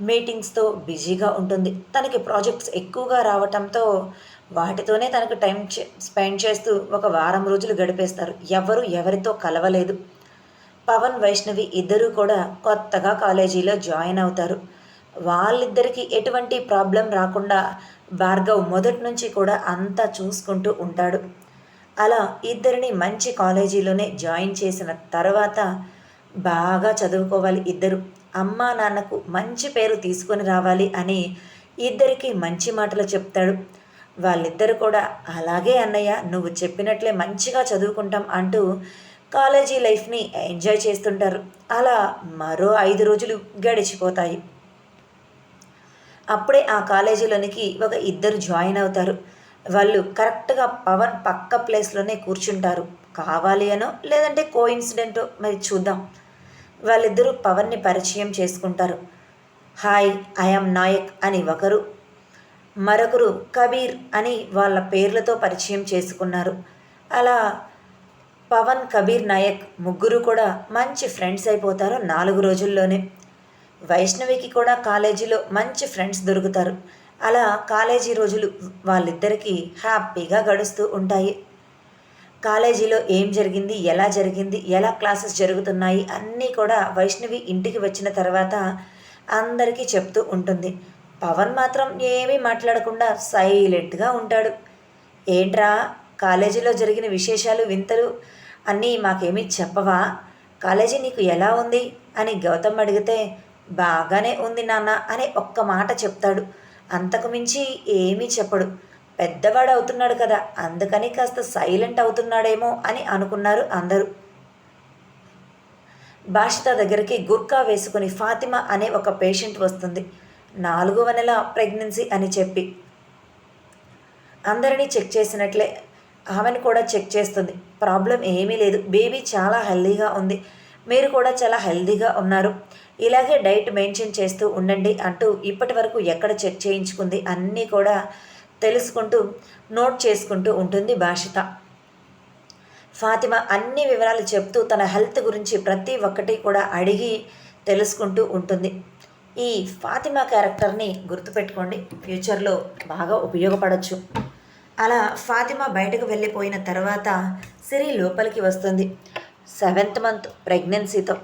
మీటింగ్స్తో బిజీగా ఉంటుంది. తనకి ప్రాజెక్ట్స్ ఎక్కువగా రావటంతో వాటితోనే తనకు టైం స్పెండ్ చేస్తూ ఒక వారం రోజులు గడిపేస్తారు. ఎవరు ఎవరితో కలవలేదు. పవన్ వైష్ణవి ఇద్దరూ కూడా కొత్తగా కాలేజీలో జాయిన్ అవుతారు. వాళ్ళిద్దరికీ ఎటువంటి ప్రాబ్లం రాకుండా భార్గవ్ మొదటి నుంచి కూడా అంతా చూసుకుంటూ ఉంటాడు. అలా ఇద్దరిని మంచి కాలేజీలోనే జాయిన్ చేసిన తర్వాత బాగా చదువుకోవాలి ఇద్దరు. అమ్మా నాన్నకు మంచి పేరు తీసుకొని రావాలి అని ఇద్దరికి మంచి మాటలు చెప్తాడు. వాళ్ళిద్దరు కూడా అలాగే అన్నయ్య నువ్వు చెప్పినట్లే మంచిగా చదువుకుంటాం అంటూ కాలేజీ లైఫ్ని ఎంజాయ్ చేస్తుంటారు. అలా మరో ఐదు రోజులు గడిచిపోతాయి. అప్పుడే ఆ కాలేజీలోనికి ఒక ఇద్దరు జాయిన్ అవుతారు. వాళ్ళు కరెక్ట్గా పవన్ పక్క ప్లేస్లోనే కూర్చుంటారు. కావాలి అనో లేదంటే కో ఇన్సిడెంటో మరి చూద్దాం. వాళ్ళిద్దరూ పవన్ని పరిచయం చేసుకుంటారు. హాయ్ ఐఎమ్ నాయక్ అని ఒకరు మరొకరు కబీర్ అని వాళ్ళ పేర్లతో పరిచయం చేసుకున్నారు. అలా పవన్ కబీర్ నాయక్ ముగ్గురు కూడా మంచి ఫ్రెండ్స్ అయిపోతారు నాలుగు రోజుల్లోనే. వైష్ణవికి కూడా కాలేజీలో మంచి ఫ్రెండ్స్ దొరుకుతారు. అలా కాలేజీ రోజులు వాళ్ళిద్దరికీ హ్యాపీగా గడుస్తూ ఉంటాయి. కాలేజీలో ఏం జరిగింది ఎలా జరిగింది ఎలా క్లాసెస్ జరుగుతున్నాయి అన్నీ కూడా వైష్ణవి ఇంటికి వచ్చిన తర్వాత అందరికీ చెప్తూ ఉంటుంది. పవన్ మాత్రం ఏమీ మాట్లాడకుండా సైలెంట్గా ఉంటాడు. ఏంట్రా కాలేజీలో జరిగిన విశేషాలు వింతలు అన్నీ మాకేమీ చెప్పవా? కాలేజీ నీకు ఎలా ఉంది? అని గౌతమ్ అడిగితే బాగానే ఉంది నాన్న అని ఒక్క మాట చెప్తాడు. అంతకు మించి ఏమీ చెప్పడు. పెద్దవాడు అవుతున్నాడు కదా అందుకని కాస్త సైలెంట్ అవుతున్నాడేమో అని అనుకున్నారు అందరూ. బాషిత దగ్గరికి గుర్కా వేసుకుని ఫాతిమా అనే ఒక పేషెంట్ వస్తుంది. నాలుగవ నెల ప్రెగ్నెన్సీ అని చెప్పి. అందరినీ చెక్ చేసినట్లే ఆమెను కూడా చెక్ చేస్తుంది. ప్రాబ్లం ఏమీ లేదు. బేబీ చాలా హెల్దీగా ఉంది. మీరు కూడా చాలా హెల్దీగా ఉన్నారు. ఇలాగే డైట్ మెయింటైన్ చేస్తూ ఉండండి అంటూ ఇప్పటి వరకు ఎక్కడ చెక్ చేయించుకుంది అన్నీ కూడా తెలుసుకుంటూ నోట్ చేసుకుంటూ ఉంటుంది భాషిత. ఫాతిమా అన్ని వివరాలు చెప్తూ తన హెల్త్ గురించి ప్రతి ఒక్కటి కూడా అడిగి తెలుసుకుంటూ ఉంటుంది. ఈ ఫాతిమా క్యారెక్టర్ని గుర్తుపెట్టుకోండి ఫ్యూచర్లో బాగా ఉపయోగపడవచ్చు అలా ఫాతిమా బయటకు వెళ్ళిపోయిన తర్వాత సిరి లోపలికి వస్తుంది. సెవెంత్ మంత్ ప్రెగ్నెన్సీతో.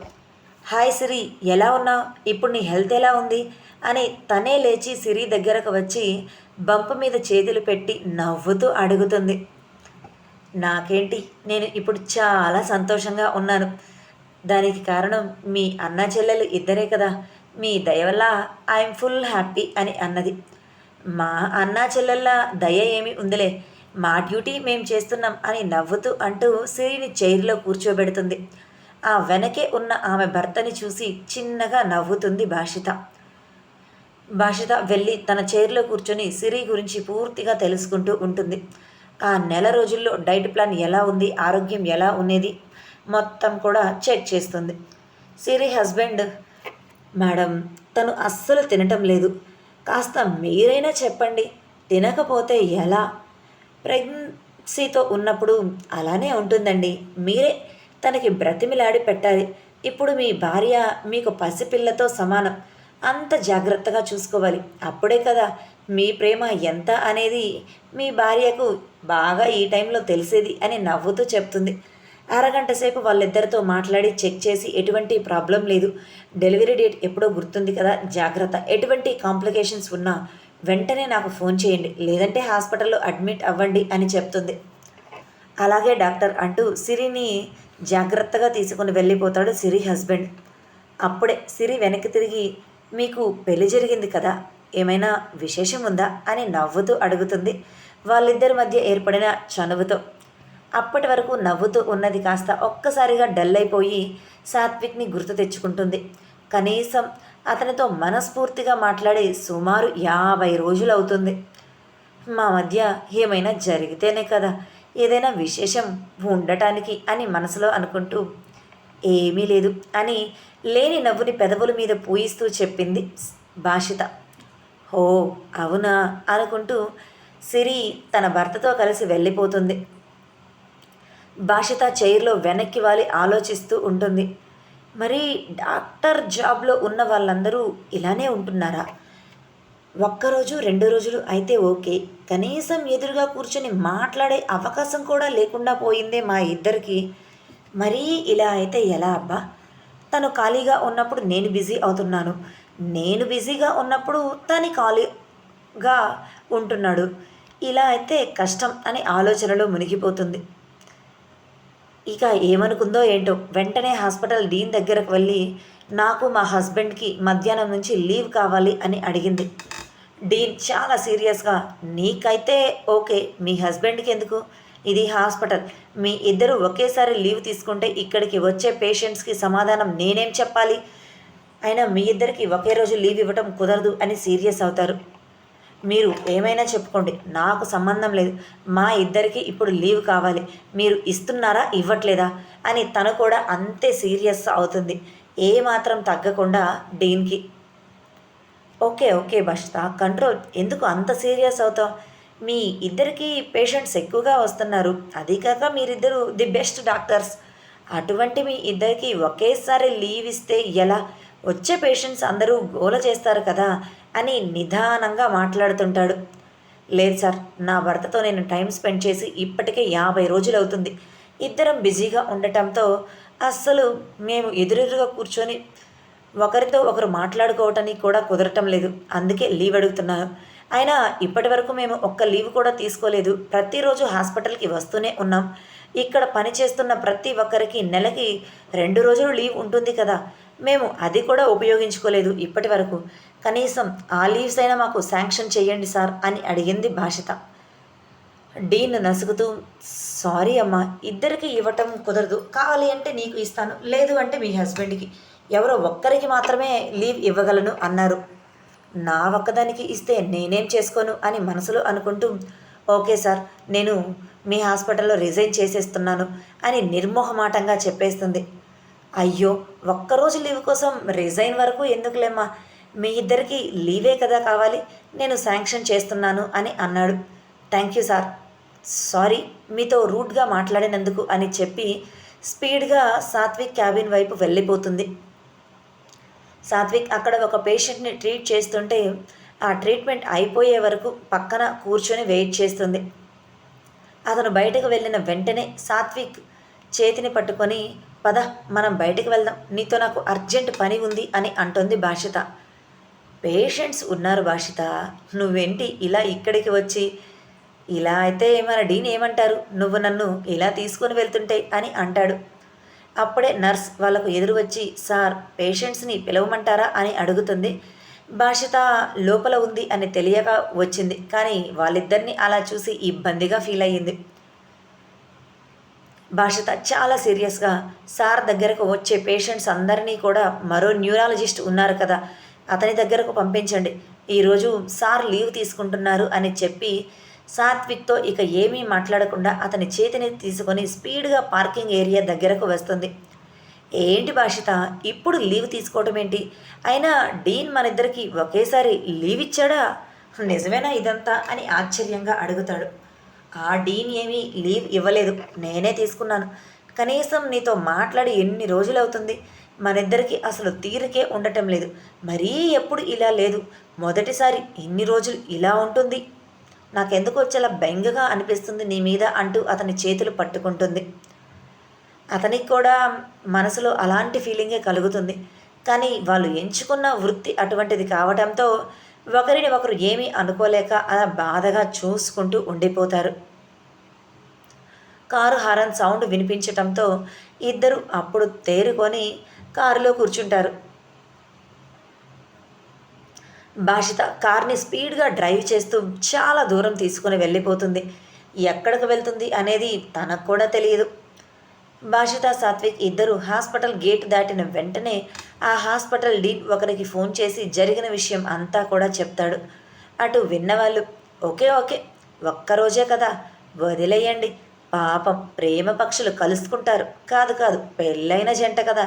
హాయ్ సిరి ఎలా ఉన్నావు? ఇప్పుడు నీ హెల్త్ ఎలా ఉంది? అని తనే లేచి సిరి దగ్గరకు వచ్చి బంపు మీద చేతులు పెట్టి నవ్వుతూ అడుగుతుంది. నాకేంటి? నేను ఇప్పుడు చాలా సంతోషంగా ఉన్నాను. దానికి కారణం మీ అన్న చెల్లెలు ఇద్దరే కదా. మీ దయ వల్ల ఐఎమ్ ఫుల్ హ్యాపీ అని అన్నది. మా అన్నా చెల్లెళ్ళ దయ ఏమి ఉందిలే. మా డ్యూటీ మేము చేస్తున్నాం అని నవ్వుతూ అంటూ సిరిని చైర్లో కూర్చోబెడుతుంది. ఆ వెనకే ఉన్న ఆమె భర్తని చూసి చిన్నగా నవ్వుతుంది భాషిత. భాషిత వెళ్ళి తన చైర్లో కూర్చొని సిరి గురించి పూర్తిగా తెలుసుకుంటూ ఉంటుంది. ఆ నెల రోజుల్లో డైట్ ప్లాన్ ఎలా ఉంది? ఆరోగ్యం ఎలా ఉన్నది? మొత్తం కూడా చెక్ చేస్తుంది. సిరి హస్బెండ్ మేడం తను అస్సలు తినటం లేదు. కాస్త మీరైనా చెప్పండి. తినకపోతే ఎలా? ప్రెగ్నెన్సీతో ఉన్నప్పుడు అలానే ఉంటుందండి. మీరే తనకి బ్రతిమిలాడి పెట్టాలి. ఇప్పుడు మీ భార్య మీకు పసిపిల్లతో సమానం. అంత జాగ్రత్తగా చూసుకోవాలి. అప్పుడే కదా మీ ప్రేమ ఎంత అనేది మీ భార్యకు బాగా ఈ టైంలో తెలిసేది అని నవ్వుతూ చెప్తుంది. అరగంట సేపు వాళ్ళిద్దరితో మాట్లాడి చెక్ చేసి ఎటువంటి ప్రాబ్లం లేదు. డెలివరీ డేట్ ఎప్పుడో గుర్తుంది కదా జాగ్రత్త. ఎటువంటి కాంప్లికేషన్స్ ఉన్నా వెంటనే నాకు ఫోన్ చేయండి లేదంటే హాస్పిటల్లో అడ్మిట్ అవ్వండి అని చెప్తుంది. అలాగే డాక్టర్ అంటూ సిరిని జాగ్రత్తగా తీసుకుని వెళ్ళిపోతాడు సిరి హస్బెండ్. అప్పుడే సిరి వెనక్కి తిరిగి మీకు పెళ్ళి జరిగింది కదా? ఏమైనా విశేషం ఉందా అని నవ్వుతూ అడుగుతుంది. వాళ్ళిద్దరి మధ్య ఏర్పడిన చనువుతో. అప్పటి వరకు నవ్వుతూ ఉన్నది కాస్త ఒక్కసారిగా డల్ అయిపోయి సాత్విక్ని గుర్తు తెచ్చుకుంటుంది. కనీసం అతనితో మనస్ఫూర్తిగా మాట్లాడి సుమారు యాభై రోజులు అవుతుంది మా మధ్య ఏమైనా జరిగితేనే కదా ఏదైనా విశేషం ఉండటానికి అని మనసులో అనుకుంటూ ఏమీ లేదు అని లేని నవ్వుని పెదవుల మీద పూయిస్తూ చెప్పింది భాషిత. ఓ అవునా? అనుకుంటూ సిరి తన భర్తతో కలిసి వెళ్ళిపోతుంది. భాషిత చైర్లో వెనక్కి వాలి ఆలోచిస్తూ ఉంటుంది. మరి డాక్టర్ జాబ్లో ఉన్న వాళ్ళందరూ ఇలానే ఉంటున్నారా? ఒక్కరోజు రెండు రోజులు అయితే ఓకే. కనీసం ఎదురుగా కూర్చొని మాట్లాడే అవకాశం కూడా లేకుండా పోయిందే మా ఇద్దరికి. మరీ ఇలా అయితే ఎలా అబ్బా? తను ఖాళీగా ఉన్నప్పుడు నేను బిజీ అవుతున్నాను. నేను బిజీగా ఉన్నప్పుడు తను ఖాళీగా ఉంటున్నాడు. ఇలా అయితే కష్టం అని ఆలోచనలో మునిగిపోతుంది. ఇక ఏమనుకుందో ఏంటో వెంటనే హాస్పిటల్ డీన్ దగ్గరకు వెళ్ళి నాకు మా హస్బెండ్కి మధ్యాహ్నం నుంచి లీవ్ కావాలి అని అడిగింది. డీన్ చాలా సీరియస్గా నీకైతే ఓకే మీ హస్బెండ్కి ఎందుకు? ఇది హాస్పిటల్. మీ ఇద్దరు ఒకేసారి లీవ్ తీసుకుంటే ఇక్కడికి వచ్చే పేషెంట్స్కి సమాధానం నేనేం చెప్పాలి? అయినా మీ ఇద్దరికి ఒకే రోజు లీవ్ ఇవ్వటం కుదరదు అని సీరియస్ అవుతారు. మీరు ఏమైనా చెప్పుకోండి. నాకు సంబంధం లేదు. మా ఇద్దరికి ఇప్పుడు లీవ్ కావాలి. మీరు ఇస్తున్నారా? ఇవ్వట్లేదా? అని తను కూడా అంతే సీరియస్ అవుతుంది. ఏమాత్రం తగ్గకుండా డీన్కి. ఓకే ఓకే బష్తా కంట్రోల్. ఎందుకు అంత సీరియస్ అవుతావు? మీ ఇద్దరికి పేషెంట్స్ ఎక్కువగా వస్తున్నారు. అదీ కాక మీరిద్దరు ది బెస్ట్ డాక్టర్స్. అటువంటి మీ ఇద్దరికి ఒకేసారి లీవ్ ఇస్తే ఎలా? వచ్చే పేషెంట్స్ అందరూ గోల చేస్తారు కదా అని నిదానంగా మాట్లాడుతుంటాడు. లేదు సార్ నా భర్తతో నేను టైం స్పెండ్ చేసి ఇప్పటికే యాభై రోజులు అవుతుంది ఇద్దరం బిజీగా ఉండటంతో అస్సలు మేము ఎదురెదురుగా కూర్చొని ఒకరితో ఒకరు మాట్లాడుకోవటానికి కూడా కుదరటం లేదు. అందుకే లీవ్ అడుగుతున్నాను. అయినా ఇప్పటి వరకు మేము ఒక్క లీవ్ కూడా తీసుకోలేదు. ప్రతిరోజు హాస్పిటల్కి వస్తూనే ఉన్నాం. ఇక్కడ పనిచేస్తున్న ప్రతి ఒక్కరికి నెలకి రెండు రోజులు లీవ్ ఉంటుంది కదా. మేము అది కూడా ఉపయోగించుకోలేదు ఇప్పటి వరకు. కనీసం ఆ లీవ్స్ అయినా మాకు శాంక్షన్ చేయండి సార్ అని అడిగింది భాషిత. డీన్ నసుగుతూ సారీ అమ్మా ఇద్దరికి ఇవ్వటం కుదరదు. కావాలి అంటే నీకు ఇస్తాను లేదు అంటే మీ హస్బెండ్కి. ఎవరో ఒక్కరికి మాత్రమే లీవ్ ఇవ్వగలను అన్నారు. నా ఒక్కదానికి ఇస్తే నేనేం చేసుకోను అని మనసులో అనుకుంటూ ఓకే సార్ నేను మీ హాస్పిటల్లో రిజైన్ చేసేస్తున్నాను అని నిర్మోహమాటంగా చెప్పేస్తుంది. అయ్యో ఒక్కరోజు లీవ్ కోసం రిజైన్ వరకు ఎందుకులేమ్మా? మీ ఇద్దరికి లీవే కదా కావాలి నేను శాంక్షన్ చేస్తున్నాను అని అన్నాడు. Thank you sir. సారీ మీతో రూట్గా మాట్లాడినందుకు అని చెప్పి స్పీడ్గా సాత్విక్ క్యాబిన్ వైపు వెళ్ళిపోతుంది. సాత్విక్ అక్కడ ఒక పేషెంట్ని ట్రీట్ చేస్తుంటే ఆ ట్రీట్మెంట్ అయిపోయే వరకు పక్కన కూర్చొని వెయిట్ చేస్తుంది. అతను బయటకు వెళ్ళిన వెంటనే సాత్విక్ చేతిని పట్టుకొని పద మనం బయటకు వెళ్దాం. నీతో నాకు అర్జెంట్ పని ఉంది అని అంటుంది భాషిత. పేషెంట్స్ ఉన్నారు భాషిత. నువ్వేంటి ఇలా ఇక్కడికి వచ్చి ఇలా అయితే మన డీన్ ఏమంటారు? నువ్వు నన్ను ఇలా తీసుకొని వెళ్తుంటే అని అంటాడు. అప్పుడే నర్స్ వాళ్ళకు ఎదురు వచ్చి సార్ పేషెంట్స్ని పిలవమంటారా? అని అడుగుతుంది. భాషిత లోపల ఉంది అని తెలియక వచ్చింది. కానీ వాళ్ళిద్దరిని అలా చూసి ఇబ్బందిగా ఫీల్ అయ్యింది. భాషిత చాలా సీరియస్గా సార్ దగ్గరకు వచ్చే పేషెంట్స్ అందరినీ కూడా మరో న్యూరాలజిస్ట్ ఉన్నారు కదా అతని దగ్గరకు పంపించండి. ఈరోజు సార్ లీవ్ తీసుకుంటున్నారు అని చెప్పి సాత్విక్తో ఇక ఏమీ మాట్లాడకుండా అతని చేతిని తీసుకొని స్పీడ్గా పార్కింగ్ ఏరియా దగ్గరకు వస్తుంది. ఏంటి భాషిత ఇప్పుడు లీవ్ తీసుకోవటం ఏంటి? అయినా డీన్ మనిద్దరికి ఒకేసారి లీవ్ ఇచ్చాడా? నిజమేనా ఇదంతా? అని ఆశ్చర్యంగా అడుగుతాడు. ఆ డీన్ ఏమీ లీవ్ ఇవ్వలేదు. నేనే తీసుకున్నాను. కనీసం నీతో మాట్లాడి ఎన్ని రోజులు అవుతుంది మనిద్దరికి అసలు తీరికే ఉండటం లేదు. మరీ ఎప్పుడు ఇలా లేదు? మొదటిసారి ఇన్ని రోజులు ఇలా ఉంటుంది. నాకెందుకో వచ్చేలా బెంగగా అనిపిస్తుంది నీ మీద అంటూ అతని చేతులు పట్టుకుంటుంది. అతనికి కూడా మనసులో అలాంటి ఫీలింగే కలుగుతుంది. కానీ వాళ్ళు ఎంచుకున్న వృత్తి అటువంటిది కావడంతో ఒకరిని ఒకరు ఏమీ అనుకోలేక అలా బాధగా చూసుకుంటూ ఉండిపోతారు. కారు హారన్ సౌండ్ వినిపించటంతో ఇద్దరు అప్పుడు తేరుకొని కారులో కూర్చుంటారు. భాషిత కార్ని స్పీడ్గా డ్రైవ్ చేస్తూ చాలా దూరం తీసుకుని వెళ్ళిపోతుంది. ఎక్కడికి వెళ్తుంది అనేది తనకు కూడా తెలియదు. భాషిత సాత్విక్ ఇద్దరు హాస్పిటల్ గేట్ దాటిన వెంటనే ఆ హాస్పిటల్ డీన్ ఒకరికి ఫోన్ చేసి జరిగిన విషయం అంతా కూడా చెప్తాడు. అటు విన్నవాళ్ళు ఓకే ఓకే ఒక్కరోజే కదా వదిలేయండి. పాపం ప్రేమ పక్షులు కలుసుకుంటారు. కాదు కాదు పెళ్ళైన జంట కదా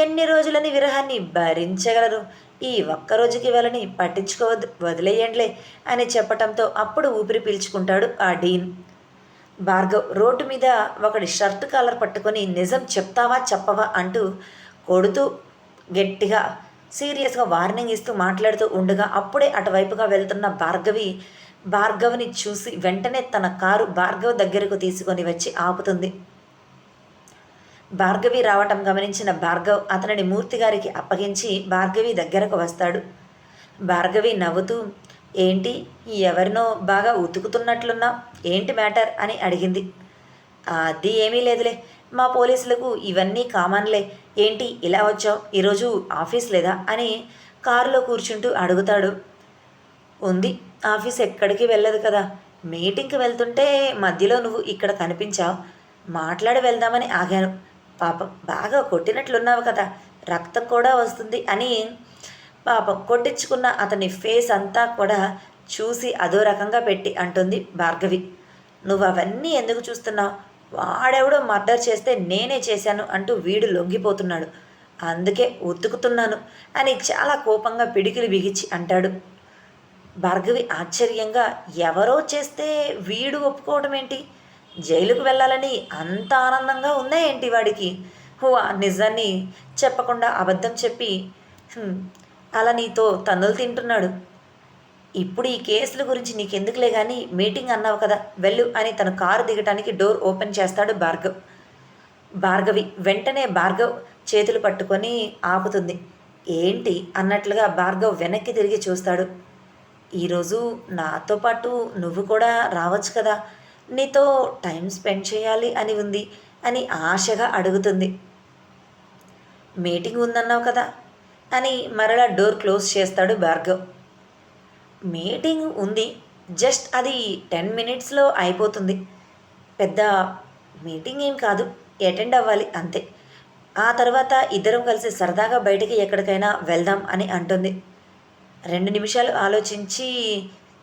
ఎన్ని రోజులని విరహాన్ని భరించగలరు? ఈ ఒక్క రోజుకి వెళ్ళని పట్టించుకోవద్దు వదిలేయండిలే అని చెప్పటంతో అప్పుడు ఊపిరి పీల్చుకుంటాడు ఆ డీన్. భార్గవ్ రోడ్డు మీద ఒకడి షర్ట్ కాలర్ పట్టుకొని నిజం చెప్తావా చెప్పవా అంటూ కొడుతూ గట్టిగా సీరియస్గా వార్నింగ్ ఇస్తూ మాట్లాడుతూ ఉండగా అప్పుడే అటువైపుగా వెళ్తున్న భార్గవి భార్గవ్ని చూసి వెంటనే తన కారు భార్గవ్ దగ్గరకు తీసుకొని వచ్చి ఆపుతుంది. భార్గవి రావటం గమనించిన భార్గవ్ అతనిని మూర్తి గారికి అప్పగించి భార్గవి దగ్గరకు వస్తాడు. భార్గవి నవ్వుతూ ఏంటి? ఎవరినో బాగా ఉతుకుతున్నట్లున్నా? ఏంటి మ్యాటర్? అని అడిగింది. అది ఏమీ లేదులే. మా పోలీసులకు ఇవన్నీ కామన్లే. ఏంటి? ఇలా వచ్చావు? ఈరోజు ఆఫీస్ లేదా? అని కారులో కూర్చుంటూ అడుగుతాడు. ఉంది. ఆఫీస్ ఎక్కడికి వెళ్ళదు కదా. మీటింగ్కి వెళ్తుంటే మధ్యలో నువ్వు ఇక్కడ కనిపించావు. మాట్లాడి వెళ్దామని ఆగాను. పాపం బాగా కొట్టినట్లున్నావు కదా రక్తం కూడా వస్తుంది అని పాపం కొట్టించుకున్న అతని ఫేస్ అంతా కూడా చూసి అదో రకంగా పెట్టి అంటుంది భార్గవి. నువ్వు అవన్నీ ఎందుకు చూస్తున్నావు? వాడెవడో మర్డర్ చేస్తే నేనే చేశాను అంటూ వీడు లొంగిపోతున్నాడు. అందుకే ఉతుకుతున్నాను అని చాలా కోపంగా పిడికిలు బిగించి అంటాడు. భార్గవి ఆశ్చర్యంగా ఎవరో చేస్తే వీడు ఒప్పుకోవడం ఏంటి జైలుకు వెళ్ళాలని అంత ఆనందంగా ఉందా ఏంటి వాడికి? ఓ ఆ నిజాన్ని చెప్పకుండా అబద్ధం చెప్పి అలా నీతో తన్నులు తింటున్నాడు. ఇప్పుడు ఈ కేసుల గురించి నీకెందుకులే కానీ మీటింగ్ అన్నావు కదా వెళ్ళు అని తన కారు దిగటానికి డోర్ ఓపెన్ చేస్తాడు భార్గవ్. భార్గవి వెంటనే భార్గవ్ చేతులు పట్టుకొని ఆపుతుంది. ఏంటి అన్నట్లుగా భార్గవ్ వెనక్కి తిరిగి చూస్తాడు. ఈరోజు నాతో పాటు నువ్వు కూడా రావచ్చు కదా. నీతో టైం స్పెండ్ చేయాలి అని ఉంది అని ఆశగా అడుగుతుంది. మీటింగ్ ఉందన్నావు కదా అని మరలా డోర్ క్లోజ్ చేస్తాడు భార్గవ్. మీటింగ్ ఉంది జస్ట్ అది టెన్ మినిట్స్లో అయిపోతుంది. పెద్ద మీటింగ్ ఏం కాదు అటెండ్ అవ్వాలి అంతే. ఆ తర్వాత ఇద్దరం కలిసి సరదాగా బయటికి ఎక్కడికైనా వెళ్దాం అని అంటుంది. రెండు నిమిషాలు ఆలోచించి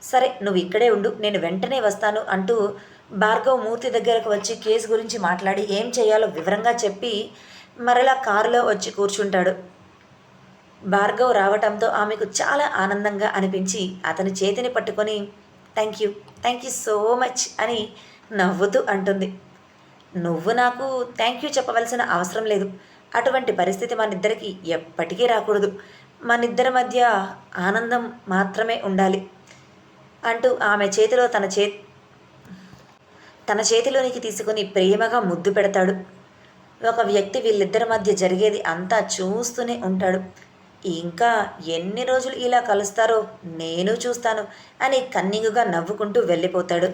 సరే నువ్వు ఇక్కడే ఉండు నేను వెంటనే వస్తాను అంటూ భార్గవ్ మూర్తి దగ్గరకు వచ్చి కేసు గురించి మాట్లాడి ఏం చేయాలో వివరంగా చెప్పి మరలా కారులో వచ్చి కూర్చుంటాడు. భార్గవ్ రావటంతో ఆమెకు చాలా ఆనందంగా అనిపించి అతని చేతిని పట్టుకొని thank you thank you so much అని నవ్వుతూ అంటుంది. నువ్వు నాకు థ్యాంక్ యూ చెప్పవలసిన అవసరం లేదు. అటువంటి పరిస్థితి మనిద్దరికి ఎప్పటికీ రాకూడదు. మనిద్దరి మధ్య ఆనందం మాత్రమే ఉండాలి. అంటూ ఆమె చేతిలో తన చే తన చేతిలోనికి తీసుకుని ప్రేమగా ముద్దు పెడతాడు. ఒక వ్యక్తి వీళ్ళిద్దరి మధ్య జరిగేది అంతా చూస్తూనే ఉంటాడు. ఇంకా ఎన్ని రోజులు ఇలా కలుస్తారో నేను చూస్తాను అని కన్నింగుగా నవ్వుకుంటూ వెళ్ళిపోతాడు.